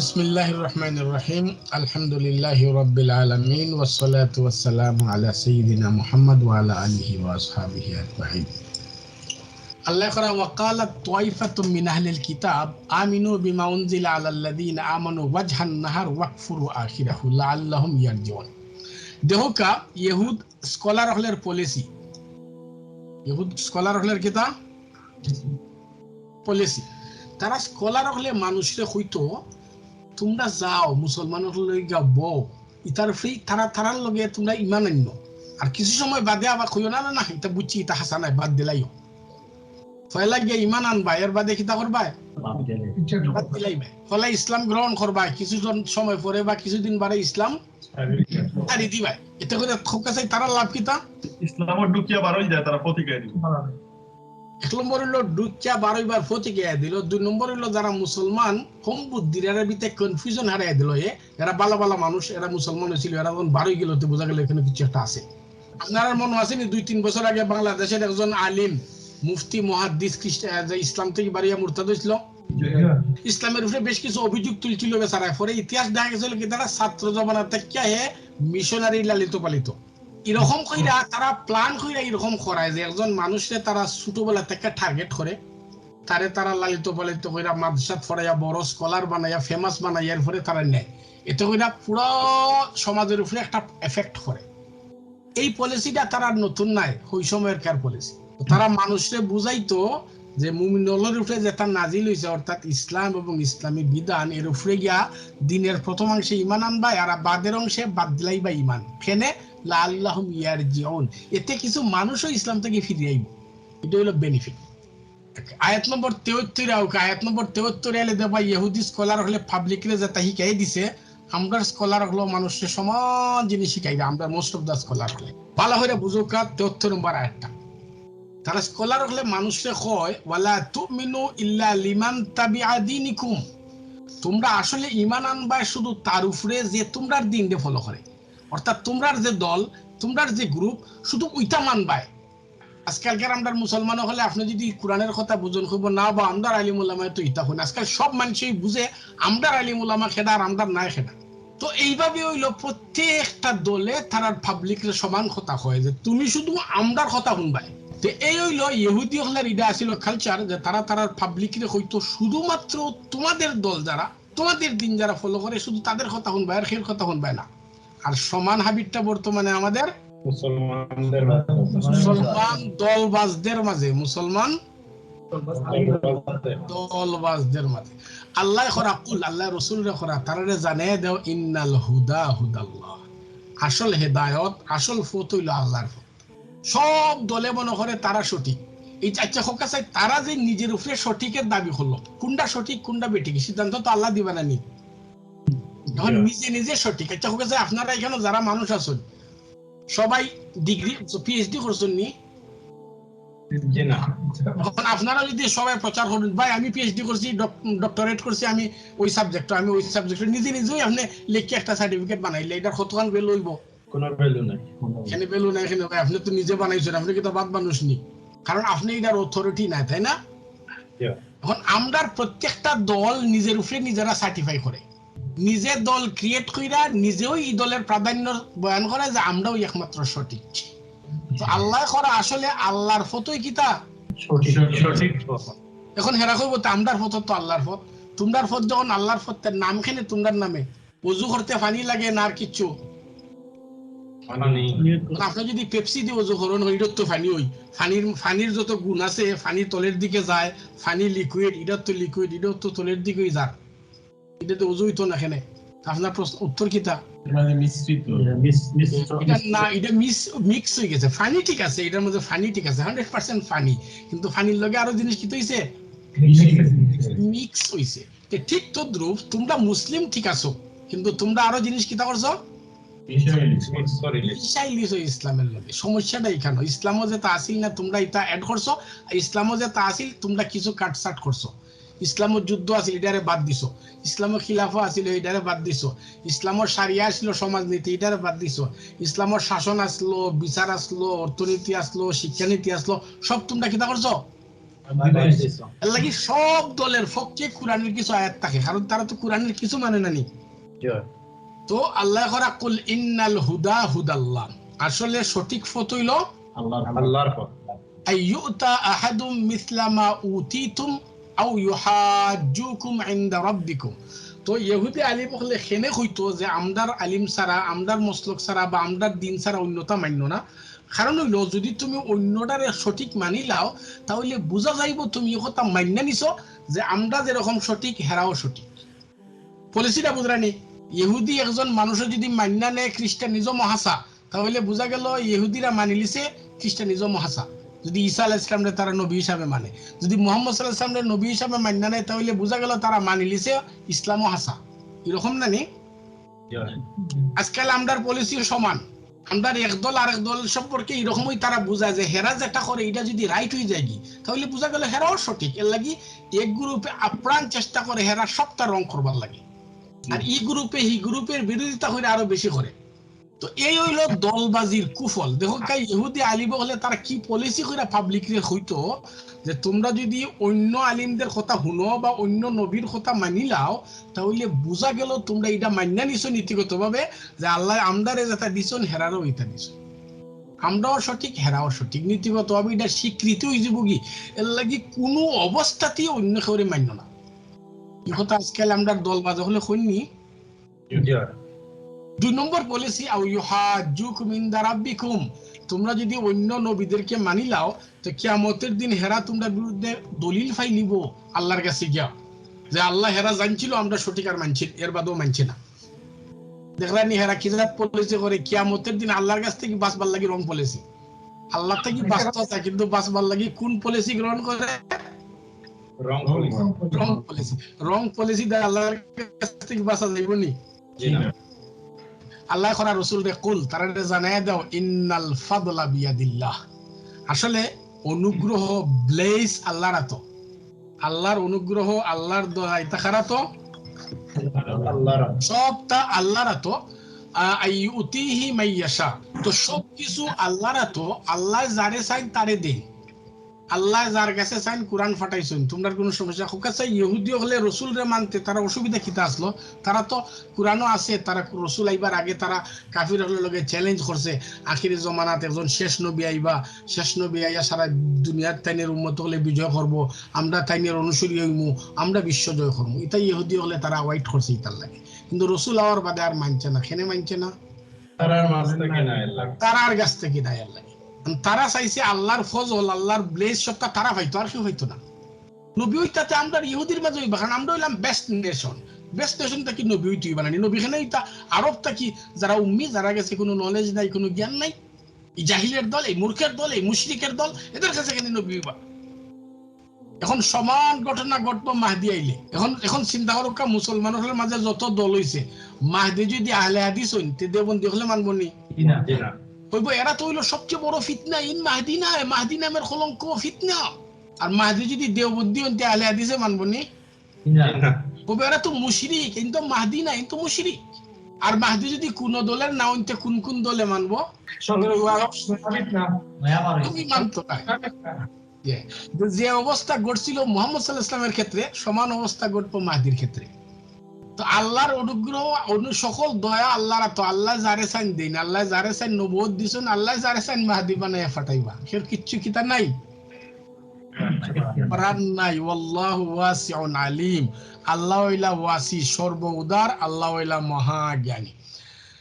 বিসমিল্লাহ রহমান রহিম আলহামদুলিল্লাহ রবিল আলমিন ওসলাত ওসালাম আলা সঈদিনা মোহাম্মদ ওয়ালা আলহি ওয়াসহাবিহি আজমাইন আল্লাহ করা ওয়াকালাত তোয়াইফাতুম মিন আহলিল কিতাব আমিনু বিমা উনজিলা আলাল্লাযিনা আমানু ওয়াজহান নাহার ওয়াকফুরু আখিরাহু লাআল্লাহুম ইয়ারজিউন দেহকা ইহুদ স্কলার হলের পলিসি ইহুদ স্কলার হলের কিতা পলিসি তারা স্কলার হলে মানুষরে হইতো তোমরা যাও মুসলমানের ইতার ফ্রি তারা তারার লগে তোমরা ইমান আন্য আর কিছু সময় বাদে আবার কইও না না এটা বুঝছি এটা হাসা নাই বাদ দিলাইও ফয়লা গিয়ে ইমান আনবা এর বাদে কিতা করবা বাদ দিলাইবে ফলে ইসলাম গ্রহণ করবা কিছুজন সময় পরে বা কিছুদিন বারে ইসলাম ছাড়ি দিবা। এতে করে খুব কাছে তারা লাভ কিতা? ঢুকিয়া বারোই যায় তারা প্রতিক্রিয়া দিব। এক নম্বর দিল। দুই নম্বর যারা মুসলমান, কম কনফিউশন হারাই দিল এ। এরা মানুষ, এরা মুসলমান হয়েছিল, এরা যখন বারোই গেল তো বোঝা গেল এখানে কিছু একটা আছে। মনে দুই তিন বছর আগে বাংলাদেশের একজন আলিম, মুফতি, মহাদ্দিস ইসলাম থেকে বাড়িয়া মুরতাদ হয়েছিল? ইসলামের উপরে বেশ কিছু অভিযোগ তুলছিল পরে ইতিহাস দেখা গেছিল কি তারা ছাত্র জমানা থেকে মিশনারি লালিত পালিত। এরকম কইরা তারা প্ল্যান কইরা এরকম করায় যে একজন মানুষে তারা ছোটবেলা থেকে টার্গেট করে। তারে তারা লালিত পালিত কইরা মাদ্রাসাত ফরাইয়া বড় স্কলার বানাইয়া ফেমাস বানাইয়া এরপরে তারা নেয়। এতে কইরা পুরো সমাজের উপরে একটা এফেক্ট করে। এই পলিসিটা তারা নতুন নাই, ওই সময়ের কার পলিসি তারা মানুষরে বুঝাইতো যে মুমিনুলের উপরে যেটা নাজিল হয়েছে অর্থাৎ ইসলাম এবং ইসলামী বিধান, এর উপরে গিয়া দিনের প্রথমাংশে ইমান আনবাই আর বাদের অংশে বাদ দিলাই বা ইমান। ফেনে লাল্লাহম ইয়ার জিউন এতে কিছু মানুষও ইসলাম থেকে ফিরে আইব। এটা হলো বেনিফিট আয়াত নম্বর তেহত্তর আউক আয়াত নম্বর তেহত্তর এলে দেবা ইহুদি স্কলার হলে পাবলিকরে যেটা শিখাই দিছে আমরা স্কলার হলো মানুষের সমান জিনিস শিখাই আমরা মোস্ট অফ দ্য স্কলার হলে। ভালো হয়ে বুঝুকা তেহত্তর নম্বর আয়াতটা। তারা স্কলার হলে মানুষে কয়, ওয়ালা তুমিনু ইল্লা লিমান তাবিআ দীনিকুম। তোমরা আসলে ইমান আনবা শুধু তার উপরে যে তোমরা দিন দে ফলো করে। অর্থাৎ তোমরার যে দল, তোমরার যে গ্রুপ শুধু ওইটা মানবাই আজকালকার আমরা মুসলমান হলে আপনি যদি কোরআনের কথা বুঝুন, খুব না বা আমদার আলিম উলামায় তো ইতা হন আজকাল সব মানুষই বুঝে, আমদার আলিম উলামা খেদা আর আমদার নাই খেদা। তো এইভাবে হইল প্রত্যেকটা দলে তারার পাবলিকের সমান কথা হয় যে, তুমি শুধু আমদার কথা শুনবাই। তো এই হইল ইহুদি হলের ইডা আসিল কালচার যে তারা তারার পাবলিকরে হয়তো শুধুমাত্র তোমাদের দল যারা, তোমাদের দিন যারা ফলো করে, শুধু তাদের কথা শুনবাই আর খের কথা শুনবে না। আর সমান হাবিটটা বর্তমানে আমাদের মুসলমান দলবাজদের মাঝে মুসলমান দলবাজদের মাঝে। আল্লাহ খরা কুল আল্লাহ রসুল খরা তারারে জানে দেও ইন্নাল হুদা হুদাল্লাহ। আসল হেদায়ত আসল ফত হইল আল্লাহর ফত। সব দলে মনে করে তারা সঠিক। এই চারটা হোক আছে তারা যে নিজের উপরে সঠিকের দাবি করল। কোনটা সঠিক কোনটা বেঠিক সিদ্ধান্ত তো আল্লাহ দিবে না। নি নিজে নিজে সঠিক। আচ্ছা হোক আপনারা এখানে যারা মানুষ আছেন সবাই ডিগ্রি পিএইচডি করছেন নি? এখন আপনারা যদি সবাই প্রচার করেন ভাই আমি পিএইচডি করছি ডক্টরেট করছি আমি ওই সাবজেক্ট আমি ওই সাবজেক্ট নিজে নিজেই আপনি লিখে একটা সার্টিফিকেট বানাইলে এটা কতক্ষণ হইব? কোনো ভ্যালু নাই এখানে বেলু নাই এখানে ভাই আপনি তো নিজে বানাইছেন আপনি কিন্তু বাদ মানুষ নি। কারণ আপনি এটার অথরিটি নাই তাই না? এখন আমরার প্রত্যেকটা দল নিজের উপরে নিজেরা সার্টিফাই করে। নিজের দল ক্রিয়েট কইরা নিজেও এই দলের প্রাধান্য বয়ান করে যে আমরাও একমাত্র সঠিক তো আল্লাহ করা আসলে আল্লাহর ফতোই কিতা সঠিক। সঠিক। এখন হেরা কইব তো আমরার ফত তো আল্লাহর ফত। তোমরার ফত যখন আল্লাহর ফত নাম খেনে তোমরার নামে উজু করতে পানি লাগে না আর কিচ্ছু? আপনি যদি পেপসি দিয়ে উজু করেন ওইটার তো ফানি ওই। ফানির ফানির যত গুণ আছে ফানির তলের দিকে যায় ফানি লিকুইড এটার তো লিকুইড এটার তো তলের দিকেই যায়। এটা তো উজুই তো না এখানে আপনার প্রশ্ন উত্তর মিশ্রিত এটা না এটা মিস মিক্স হয়ে গেছে। ফানি ঠিক আছে এটার মধ্যে ফানি ঠিক আছে। হান্ড্রেড পার্সেন্ট ফানি কিন্তু ফানির লগে আরও জিনিস কি হইছে? মিক্স হইছে ঠিক তো ধ্রুব তোমরা মুসলিম ঠিক আছো কিন্তু তোমরা আরও জিনিস কিতা করছ? ইসলামের লগে। সমস্যাটা এখানে। ইসলামও যে তা আসিল না তোমরা এটা অ্যাড করছ আর ইসলামও যে তা আসিল তোমরা কিছু কাটসাট করছ। ইসলামের যুদ্ধ আছিল এটারে বাদ দিছো। ইসলামের খিলাফা আছিল এটারে বাদ দিছো। ইসলামের সারিয়া আসলো সমাজনীতি এটারে বাদ দিছো। ইসলামের শাসন আসলো বিচার আসলো অর্থনীতি আসলো শিক্ষানীতি আসলো সব তোমরা কিতা করছ? লাগি সব দলের পক্ষে কোরআনের কিছু আয়াত থাকে কারণ তারা তো কোরআনের কিছু মানে না নি। তো আল্লাহ করা কুল ইন্নাল হুদা হুদাল্লাহ আসলে সঠিক ফত হইল আল্লাহর পথ। আইয়ুতা আহাদুম মিসলা মা উতিতুম আও ইউহাজ্জুকুম ইনদা রাব্বিকুম। তো ইহুদি আলিম হলে খেনে হইতো যে আমদার আলিম ছাড়া, আমদার মসলক ছাড়া বা আমদার দিন ছাড়া অন্যতা মান্য না। কারণ হইল, যদি তুমি অন্যটারে সঠিক মানি লাও, তাহলে বোঝা যাইব তুমি কথা মান্য নিছ যে আমরা যেরকম সঠিক, হেরাও সঠিক। পলিসিটা বুঝরানি ইহুদি একজন মানুষের যদি মান্যা নেয় খ্রিস্টানিজ মহাসা তাহলে বোঝা গেল ইহুদিরা মানি লিছে খ্রিস্টানিজ মহাসা যদি ঈসা আলাহ ইসলামরে তারা নবী হিসাবে মানে। যদি মোহাম্মদ সাল্লাহ ইসলামরে নবী হিসাবে মান্য নেয় তাহলে বোঝা গেল তারা মানি লিছে ইসলাম হাসা এরকম না নি? আজকাল আমরার পলিসি সমান। আমরার একদল আর এক দল সম্পর্কে এরকমই তারা বোঝায় যে হেরা যেটা করে, এটা যদি রাইট হয়ে যায় তাহলে বোঝা গেল হেরাও সঠিক। এর লাগি এক গ্রুপে আপ্রাণ চেষ্টা করে হেরা সবটা রং করবার লাগে। আর ই গ্রুপে হি গ্রুপের বিরোধিতা করে আরও বেশি করে। তো এই হইল দলবাজির কুফল। দেখো, কাই ইহুদি আলিম হলে তারা কি পলিসি করে পাবলিক রে হইতো যে তোমরা যদি অন্য আলিমদের কথা শুনো বা অন্য নবীর কথা মানি লাও, তাহলে বোঝা গেল তোমরা এটা মান্যা নিছো নীতিগত ভাবে যে আল্লাহ আমদারে যেটা দিছন, হেরারও এটা দিছ আমরাও সঠিক, হেরাও সঠিক। নীতিগত ভাবে এটা স্বীকৃতি হয়ে যাব কি এর লাগি কোনো অবস্থাতেই অন্য কেউ মান্য না। এই কথা আজকাল আমরা দলবাজ হলে শুননি। দুই নম্বর পলিসি ইনদা রাব্বিকুম। তোমরা যদি অন্য নবীদেরকে মানি লাও তো কিয়ামতের দিন হেরা তোমরা বিরুদ্ধে দলিল ফাই নিব আল্লাহর কাছে গিয়া। যে আল্লাহ হেরা জানছিল আমরা সঠিক আর মানছি এর বাদেও মানছি না। দেখলানি হেরা কিজাত পলিসি করে কিয়ামতের দিন আল্লাহর কাছ থেকে বাঁচবার লাগি রং পলিসি আল্লাহ থেকে কিন্তু বাঁচবার লাগি কোন পলিসি গ্রহণ করে? রং রং পলিসি রং পলিসি আল্লাহর কাছ থেকে বাঁচা যাইব নি। আল্লাহ করা রসুল রে কুল তারা জানাই দাও ইন্নাল ফাদলা বিয়াদিল্লাহ। আসলে অনুগ্রহ ব্লেস আল্লাহর আতো। আল্লাহর অনুগ্রহ আল্লাহর দয়া খারাতো সবটা আল্লাহর আতো। আইউতিহি মাইয়াশা। তো সব কিছু আল্লাহর আতো আল্লাহ যারে চাই তারে দেন। আল্লাহ যার কাছে চাইন কোরআন ফাটাইছেন তোমরা কোনো সমস্যা। হোক আছে ইহুদি হলে রসুল রে মানতে তারা অসুবিধা কিতা আসলো? তারা তো কোরআনও আছে তারা রসুল আইবার আগে তারা কাফির হলে লগে চ্যালেঞ্জ করছে। আখিরি জমানাত একজন শেষ নবী আইবা শেষ নবী আইয়া সারা দুনিয়ার তাইনের উন্মত হলে বিজয় করব আমরা তাইনের অনুসরী হইমু আমরা বিশ্ব জয় করব। এটা ইহুদি হলে তারা ওয়াইট করছে ইতার লাগে। কিন্তু রসুল আওয়ার বাদে আর মানছে না খেনে মানছে না। আল্লাহ। তারার কাছ থেকে দেয় আল্লাহ। তারা চাইছে আল্লাহর ফজল, আল্লাহর ব্লেস সবটা তারা হয়তো আর কেউ হইতো না। নবী হইতাতে আমরা ইহুদির মাঝে হইবা, কারণ আমরা হইলাম বেস্ট নেশন বেস্ট নেশন নবী নবী খানে থাকি যারা উম্মি, যারা গেছে কোনো নলেজ নাই, কোনো জ্ঞান নাই, এই জাহিলের দল, এই মূর্খের দল, এই মুশরিকের দল, এদের কাছে কেন নবী হইবা? এখন সমান ঘটনা ঘটবো, মাহদি আইলে। এখন এখন চিন্তা করো মুসলমানের মাঝে যত দল হইছে, মাহদি যদি আহলে হাদিস হইন, তে দেবন্দি হলে মানবো নি। জি কইব এরা তো হইল সবচেয়ে বড় ফিতনা ইন মাহদি না মাহদি নামের কলঙ্ক ফিতনা। আর মাহদি যদি দেওবন্দি হইতে আহলে হাদিসে মানবো নি? কইব এরা তো মুশরিক কিন্তু মাহদি না কিন্তু মুশরিক। আর মাহদি যদি কোন দলের না হইতে কোন কোন দলে মানবো? তুমি মানতো না। যে অবস্থা ঘটছিল মোহাম্মদ সাল্লাহ ইসলামের ক্ষেত্রে সমান অবস্থা ঘটবো মাহদির ক্ষেত্রে। তো আল্লাহর অনুগ্রহ, অনু, সকল দয়া আল্লাহর, তো আল্লাহ যারে সাইন দিন, আল্লাহ যারে সাইন নবদ দিছুন, আল্লাহ যারে সাইন মাহাদি বানাই ফাটাইবা। সের কিচ্ছু কিতা নাই? নাই, ওয়াল্লাহু ওয়াসিউন আলিম। আল্লাহ ওয়াসি সর্ব উদার আল্লাহ মহা মহাজ্ঞানী।